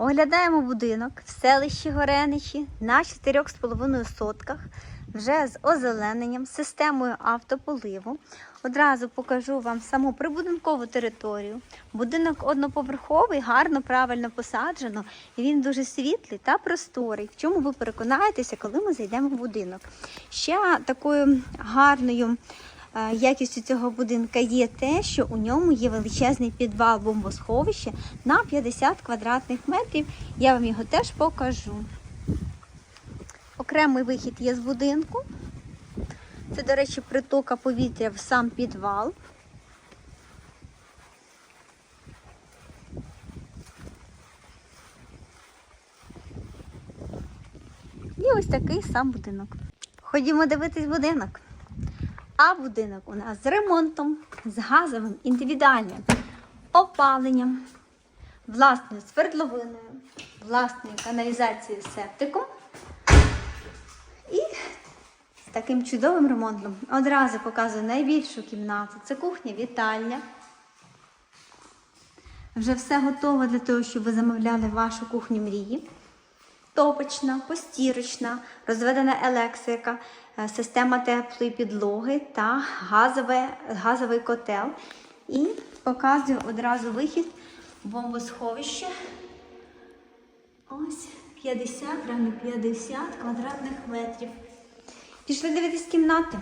Оглядаємо будинок в селищі Гореничі на 4,5 сотках, вже з озелененням, системою автополиву. Одразу покажу вам саму прибудинкову територію. Будинок одноповерховий, гарно, правильно посаджено, і він дуже світлий та просторий, в чому ви переконаєтеся, коли ми зайдемо в будинок. Ще такою гарною якістю цього будинка є те, що у ньому є величезний підвал бомбосховище на 50 квадратних метрів. Я вам його теж покажу. Окремий вихід є з будинку. Це, до речі, притока повітря в сам підвал. І ось такий сам будинок. Ходімо дивитись будинок. А будинок у нас з ремонтом, з газовим індивідуальним опаленням, власною свердловиною, власною каналізацією септиком і з таким чудовим ремонтом. Одразу показую найбільшу кімнату. Це кухня, вітальня. Вже все готово для того, щоб ви замовляли вашу кухню мрії. Топочна, постірочна, розведена електрика, е, система теплої підлоги та газове, газовий котел. І показую одразу вихід в бомбосховище. Ось 50, реально 50 квадратних метрів. Пішли дивитись кімнати.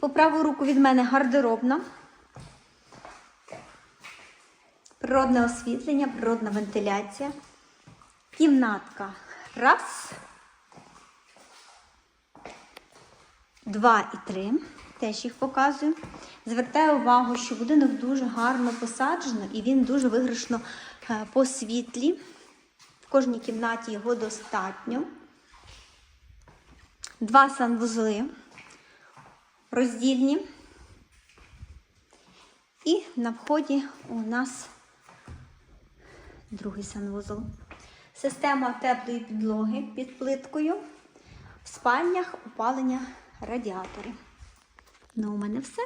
По праву руку від мене гардеробна. Природне освітлення, природна вентиляція. Кімнатка. Раз. Два і три. Теж їх показую. Звертаю увагу, що будинок дуже гарно посаджено і він дуже виграшно е, по світлі. В кожній кімнаті його достатньо. Два санвузли роздільні. І на вході у нас другий санвузол. Система теплої підлоги під плиткою. В спальнях опалення радіатори. Ну, у мене все.